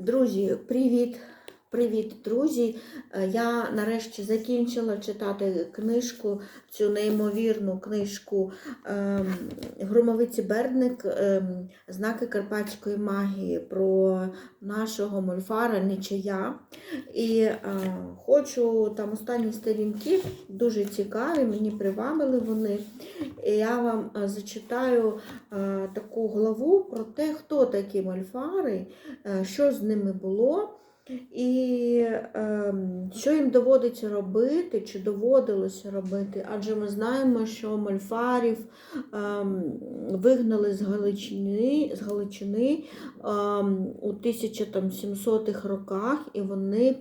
Друзі, привіт! Привіт, друзі! Е, Я нарешті закінчила читати книжку, цю неймовірну книжку ем, Громовиці Бердник ем, Знаки карпатської магії про нашого мольфара Нечая. І е, хочу там останні сторінки, дуже цікаві, мені привабили вони. І я вам е, зачитаю таку главу про те, хто такі мольфари, що з ними було, і ем, що їм доводиться робити, чи доводилося робити. Адже ми знаємо, що мольфарів ем, вигнали з Галичини, з Галичини ем, у 1700-х роках, і вони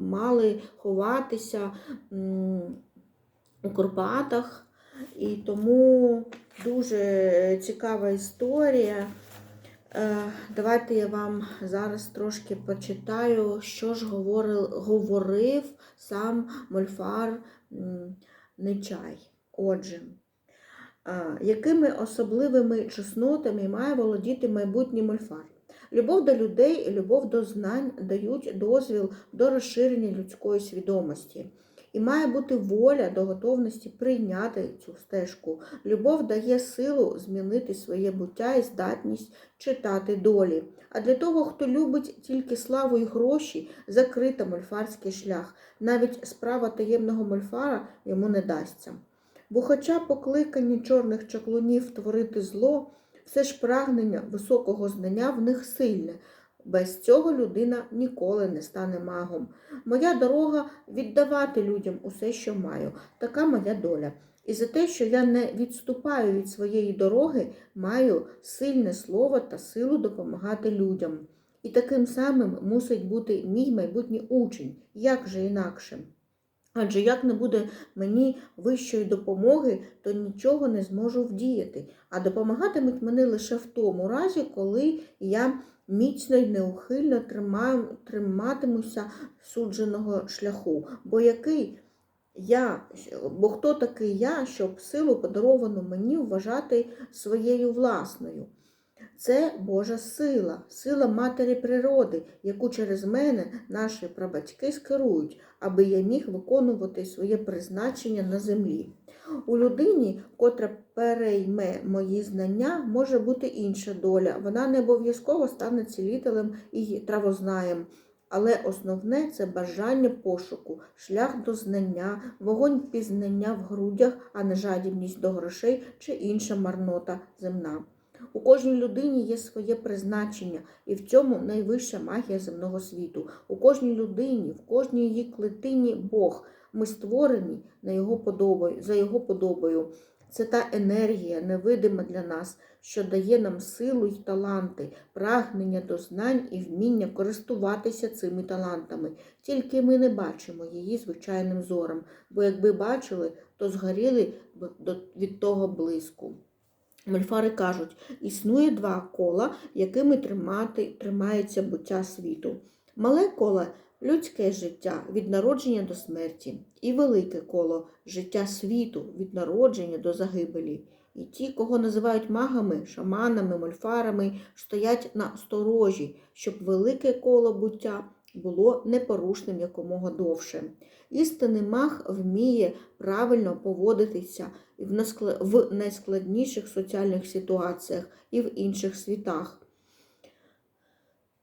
мали ховатися у Карпатах. І тому дуже цікава історія. Е, Давайте я вам зараз трошки почитаю, що ж говорив, говорив сам Мольфар Нечай. Отже, е, якими особливими чеснотами має володіти майбутній мольфар? Любов до людей і любов до знань дають дозвіл до розширення людської свідомості. І має бути воля до готовності прийняти цю стежку. Любов дає силу змінити своє буття і здатність читати долі. А для того, хто любить тільки славу і гроші, закрита мольфарський шлях. Навіть справа таємного мольфара йому не дасться. Бо, хоча покликання чорних чаклунів творити зло, все ж прагнення високого знання в них сильне. Без цього людина ніколи не стане магом. Моя дорога віддавати людям усе, що маю. Така моя доля. І за те, що я не відступаю від своєї дороги, маю сильне слово та силу допомагати людям. І таким самим мусить бути мій майбутній учень, як же інакше. Адже як не буде мені вищої допомоги, то нічого не зможу вдіяти, а допомагатимуть мені лише в тому разі, коли я міцно й неухильно триматимуся судженого шляху. Бо який я, бо хто такий я, щоб силу подаровану мені вважати своєю власною? Це Божа сила, сила матері природи, яку через мене наші прабатьки скерують, аби я міг виконувати своє призначення на землі. У людині, котра перейме мої знання, може бути інша доля. Вона не обов'язково стане цілителем і травознаєм. Але основне це бажання пошуку, шлях до знання, вогонь пізнання в грудях, а не жадібність до грошей чи інша марнота земна. У кожній людині є своє призначення, і в цьому найвища магія земного світу. У кожній людині, в кожній її клетині Бог. Ми створені на його подобою, за його подобою. Це та енергія, невидима для нас, що дає нам силу й таланти, прагнення до знань і вміння користуватися цими талантами. Тільки ми не бачимо її звичайним зором, бо якби бачили, то згоріли б від того блиску. Мольфари кажуть, існує два кола, якими тримати, тримається буття світу. Мале коло людське життя від народження до смерті, і велике коло життя світу від народження до загибелі. І ті, кого називають магами, шаманами, мольфарами, стоять на сторожі, щоб велике коло буття було непорушним якомога довше. Істинний маг вміє правильно поводитися в найскладніших соціальних ситуаціях і в інших світах.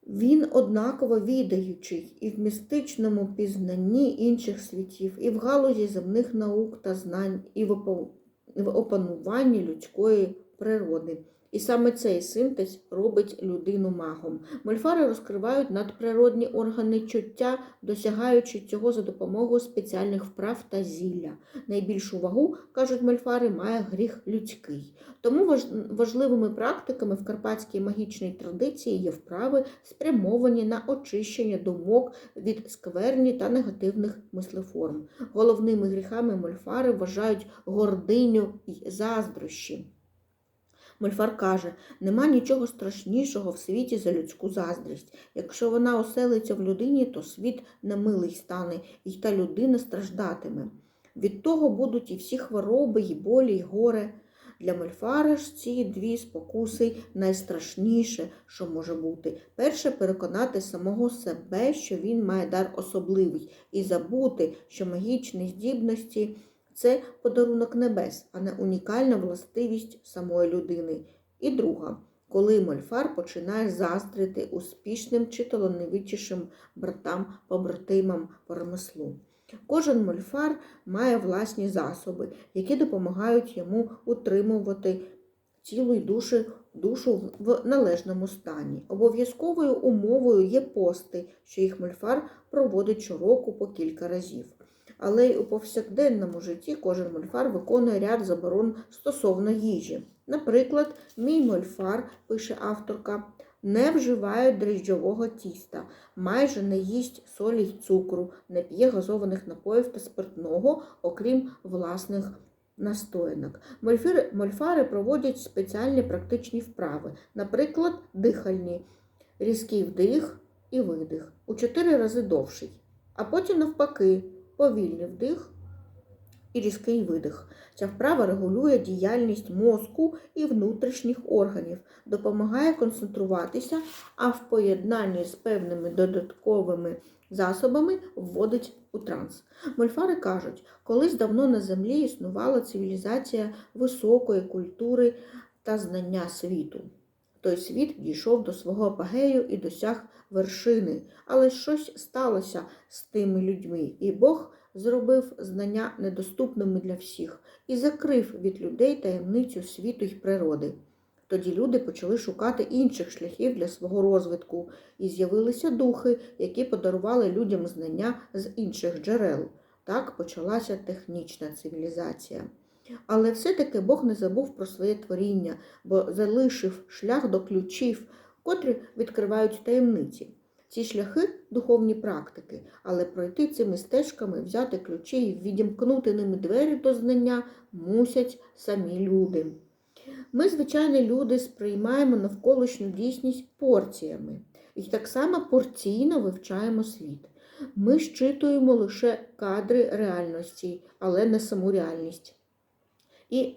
Він однаково відаючий і в містичному пізнанні інших світів, і в галузі земних наук та знань, і в опануванні людської природи. І саме цей синтез робить людину магом. Мольфари розкривають надприродні органи чуття, досягаючи цього за допомогою спеціальних вправ та зілля. Найбільшу вагу, кажуть мольфари, має гріх людський. Тому важливими практиками в карпатській магічній традиції є вправи, спрямовані на очищення думок від скверні та негативних мислеформ. Головними гріхами мольфари вважають гординю і заздрощі. Мольфар каже, нема нічого страшнішого в світі за людську заздрість. Якщо вона оселиться в людині, то світ немилий стане, і та людина страждатиме. Від того будуть і всі хвороби, і болі, і горе. Для Мольфара ж ці дві спокуси найстрашніше, що може бути. Перше переконати самого себе, що він має дар особливий, і забути, що магічні здібності це подарунок небес, а не унікальна властивість самої людини. І друга, коли Мольфар починає заздрити успішним чи талановитішим братам, побратимам по ремеслу. Кожен мольфар має власні засоби, які допомагають йому утримувати тіло і душу, душу в належному стані. Обов'язковою умовою є пости, що їх мольфар проводить щороку по кілька разів. Але й у повсякденному житті кожен мольфар виконує ряд заборон стосовно їжі. Наприклад, мій мольфар, пише авторка, не вживає дріжджового тіста, майже не їсть солі й цукру, не п'є газованих напоїв та спиртного, окрім власних настоянок. Мольфари, мольфари проводять спеціальні практичні вправи, наприклад, дихальні, різкий вдих і видих у чотири рази довший, а потім навпаки, повільний вдих і різкий видих. Ця вправа регулює діяльність мозку і внутрішніх органів, допомагає концентруватися, а в поєднанні з певними додатковими засобами вводить у транс. Мольфари кажуть, колись давно на землі існувала цивілізація високої культури та знання світу. Той світ дійшов до свого апогею і досяг вершини, але щось сталося з тими людьми, і Бог зробив знання недоступними для всіх і закрив від людей таємницю світу й природи. Тоді люди почали шукати інших шляхів для свого розвитку, і з'явилися духи, які подарували людям знання з інших джерел. Так почалася технічна цивілізація. Але все-таки Бог не забув про своє творіння, бо залишив шлях до ключів, котрі відкривають таємниці. Ці шляхи духовні практики, але пройти цими стежками, взяти ключі і відімкнути ними двері до знання мусять самі люди. Ми, звичайні люди, сприймаємо навколишню дійсність порціями і так само порційно вивчаємо світ. Ми щитуємо лише кадри реальності, але не саму реальність. І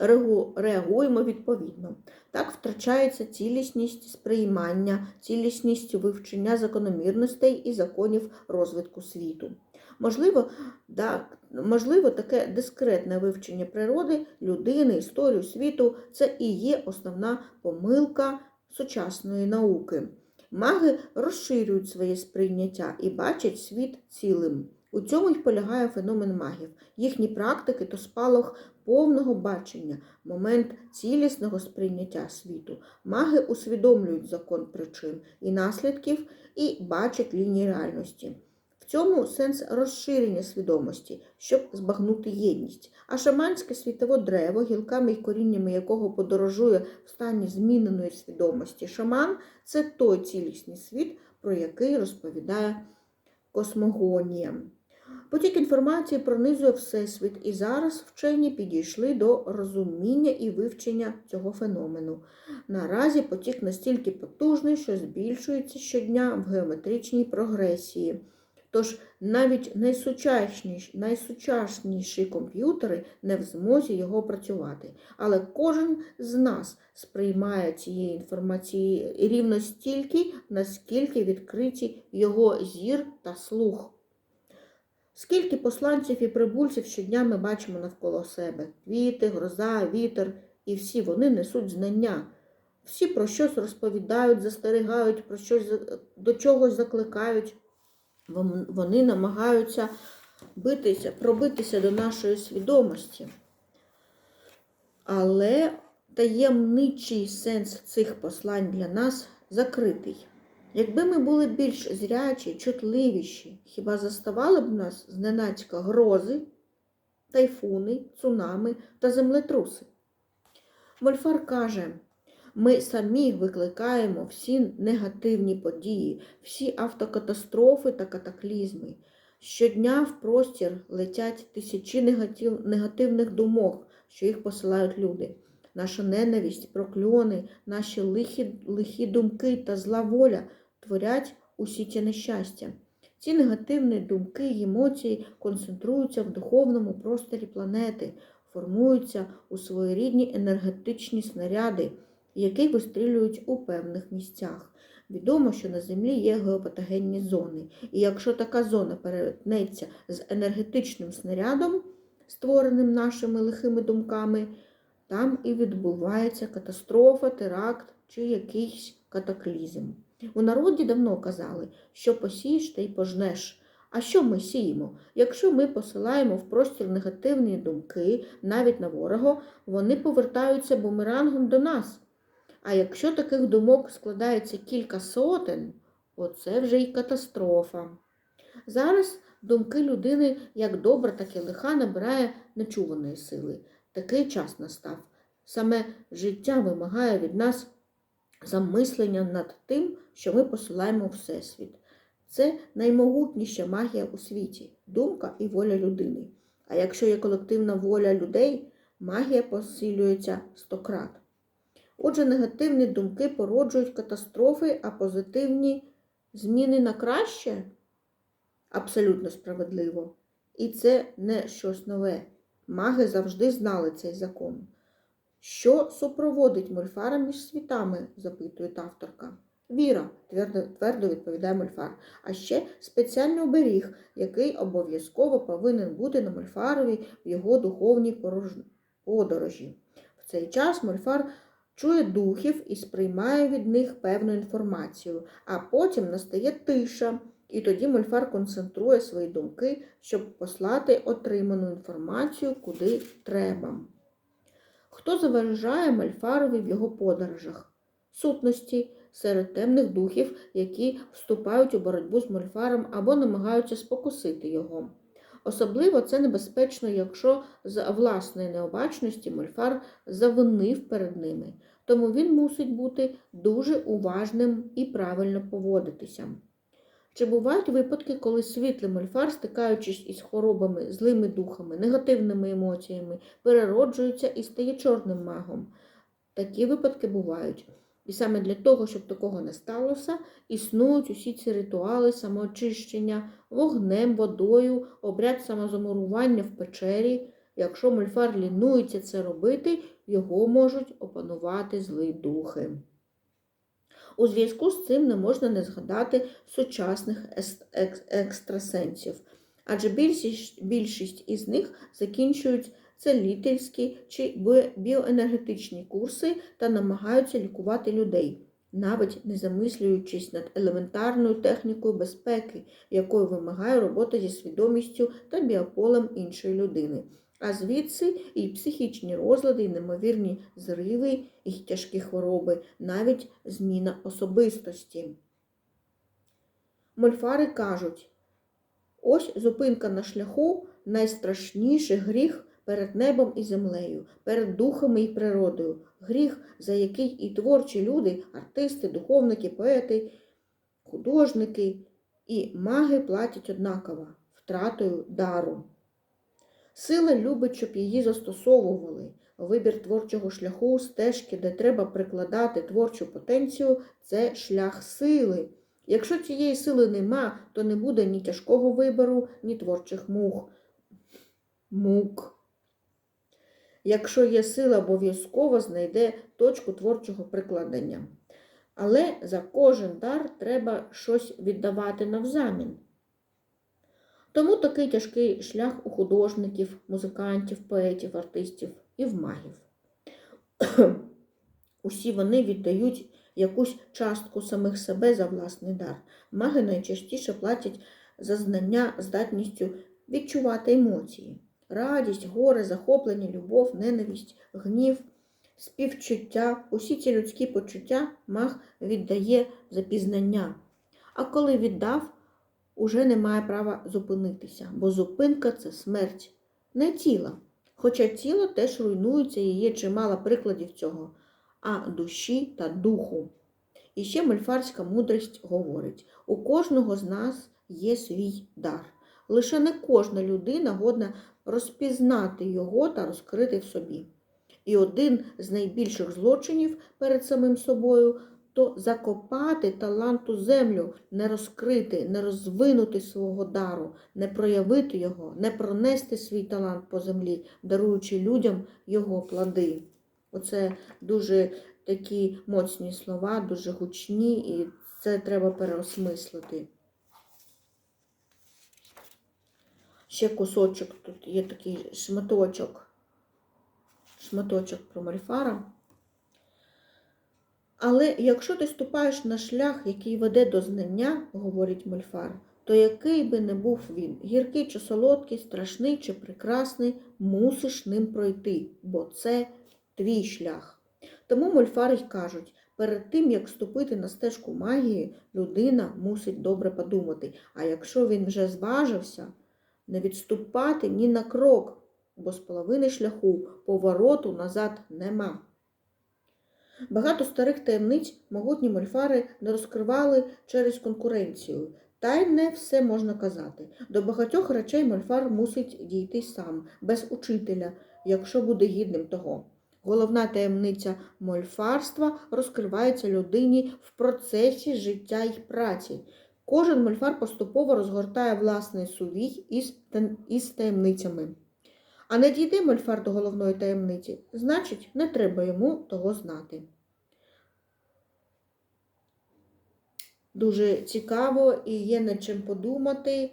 реагуємо відповідно. Так втрачається цілісність сприймання, цілісність вивчення закономірностей і законів розвитку світу. Можливо, так, можливо, таке дискретне вивчення природи, людини, історію світу це і є основна помилка сучасної науки. Маги розширюють своє сприйняття і бачать світ цілим. У цьому й полягає феномен магів. Їхні практики то спалах повного бачення, момент цілісного сприйняття світу. Маги усвідомлюють закон причин і наслідків і бачать лінії реальності. В цьому сенс розширення свідомості, щоб збагнути єдність. А шаманське світове древо, гілками і коріннями якого подорожує в стані зміненої свідомості. Шаман це той цілісний світ, про який розповідає космогонія. Потік інформації пронизує Всесвіт, і зараз вчені підійшли до розуміння і вивчення цього феномену. Наразі потік настільки потужний, що збільшується щодня в геометричній прогресії. Тож навіть найсучасніші, найсучасніші комп'ютери не в змозі його працювати. Але кожен з нас сприймає цієї інформації рівно стільки, наскільки відкриті його зір та слух. Скільки посланців і прибульців щодня ми бачимо навколо себе: квіти, гроза, вітер, і всі вони несуть знання. Всі про щось розповідають, застерігають, про щось до чогось закликають. Вони намагаються битися, пробитися до нашої свідомості. Але таємничий сенс цих послань для нас закритий. Якби ми були більш зрячі, чутливіші, хіба заставали б нас зненацька грози, тайфуни, цунами та землетруси? Мольфар каже, ми самі викликаємо всі негативні події, всі автокатастрофи та катаклізми. Щодня в простір летять тисячі негатив, негативних думок, що їх посилають люди. Наша ненависть, прокльони, наші лихі, лихі думки та зла воля творять усі ці нещастя. Ці негативні думки й емоції концентруються в духовному просторі планети, формуються у своєрідні енергетичні снаряди, які вистрілюють у певних місцях. Відомо, що на Землі є геопатогенні зони, і якщо така зона перетнеться з енергетичним снарядом, створеним нашими лихими думками, там і відбувається катастрофа, теракт чи якийсь катаклізм. У народі давно казали, що посієш, та й пожнеш. А що ми сіємо? Якщо ми посилаємо в простір негативні думки, навіть на ворога, вони повертаються бумерангом до нас. А якщо таких думок складається кілька сотень, оце вже й катастрофа. Зараз думки людини як добра, так і лиха набирає нечуваної сили. Такий час настав. Саме життя вимагає від нас замислення над тим, що ми посилаємо Всесвіт. Це наймогутніша магія у світі думка і воля людини. А якщо є колективна воля людей, магія посилюється стократ. Отже, негативні думки породжують катастрофи, а позитивні зміни на краще абсолютно справедливо. І це не щось нове. Маги завжди знали цей закон. Що супроводить мольфара між світами? запитує авторка. Віра, твердо, твердо відповідає мольфар. А ще спеціальний оберіг, який обов'язково повинен бути на мольфарові в його духовній подорожі. В цей час мольфар чує духів і сприймає від них певну інформацію, а потім настає тиша, і тоді мольфар концентрує свої думки, щоб послати отриману інформацію куди треба. Хто заважає Мальфарові в його подорожах? Сутності серед темних духів, які вступають у боротьбу з Мольфаром або намагаються спокусити його. Особливо це небезпечно, якщо з власної необачності Мольфар завинив перед ними, тому він мусить бути дуже уважним і правильно поводитися. Чи бувають випадки, коли світлий мольфар, стикаючись із хворобами, злими духами, негативними емоціями, перероджується і стає чорним магом? Такі випадки бувають. І саме для того, щоб такого не сталося, існують усі ці ритуали самоочищення, вогнем, водою, обряд самозамурування в печері. Якщо мольфар лінується це робити, його можуть опанувати злі духи. У зв'язку з цим не можна не згадати сучасних екстрасенсів, адже більшість, більшість із них закінчують целительські чи біоенергетичні курси та намагаються лікувати людей, навіть не замислюючись над елементарною технікою безпеки, якою вимагає робота зі свідомістю та біополем іншої людини. А звідси і психічні розлади, і неймовірні зриви, і тяжкі хвороби, навіть зміна особистості. Мольфари кажуть, ось зупинка на шляху найстрашніший гріх перед небом і землею, перед духами і природою, гріх, за який і творчі люди, артисти, духовники, поети, художники і маги платять однаково втратою дару. Сила любить, щоб її застосовували. Вибір творчого шляху, стежки, де треба прикладати творчу потенцію, це шлях сили. Якщо цієї сили нема, то не буде ні тяжкого вибору, ні творчих мух. Мук. Якщо є сила, обов'язково знайде точку творчого прикладення. Але за кожен дар треба щось віддавати навзамін. Тому такий тяжкий шлях у художників, музикантів, поетів, артистів і в магів. Усі вони віддають якусь частку самих себе за власний дар. Маги найчастіше платять за знання здатністю відчувати емоції. Радість, горе, захоплення, любов, ненависть, гнів, співчуття, усі ці людські почуття маг віддає за пізнання. А коли віддав, уже не має права зупинитися, бо зупинка це смерть, не тіла. Хоча тіло теж руйнується і є чимало прикладів цього, а душі та духу. І ще мольфарська мудрість говорить: у кожного з нас є свій дар. Лише не кожна людина годна розпізнати його та розкрити в собі. І один з найбільших злочинів перед самим собою то закопати талант у землю, не розкрити, не розвинути свого дару, не проявити його, не пронести свій талант по землі, даруючи людям його плоди. Оце дуже такі моцні слова, дуже гучні, і це треба переосмислити. Ще кусочок, тут є такий шматочок, шматочок про Мальфара. Але якщо ти ступаєш на шлях, який веде до знання, говорить Мольфар, то який би не був він, гіркий чи солодкий, страшний чи прекрасний, мусиш ним пройти, бо це твій шлях. Тому мольфари кажуть, перед тим, як ступити на стежку магії, людина мусить добре подумати, а якщо він вже зважився, не відступати ні на крок, бо з половини шляху повороту назад нема. Багато старих таємниць могутні мольфари не розкривали через конкуренцію. Та й не все можна казати. До багатьох речей мольфар мусить дійти сам, без учителя, якщо буде гідним того. Головна таємниця мольфарства розкривається людині в процесі життя й праці. Кожен мольфар поступово розгортає власний сувій із, таємницями. А не дійде мольфар до головної таємниці, значить, не треба йому того знати. Дуже цікаво і є над чим подумати.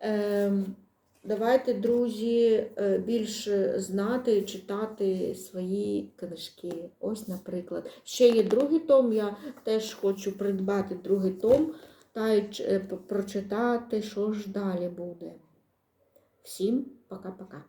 Ем, Давайте, друзі, е, більше знати читати свої книжки. Ось, наприклад. Ще є другий том, я теж хочу придбати другий том та й е, прочитати, що ж далі буде. Всім пока-пока.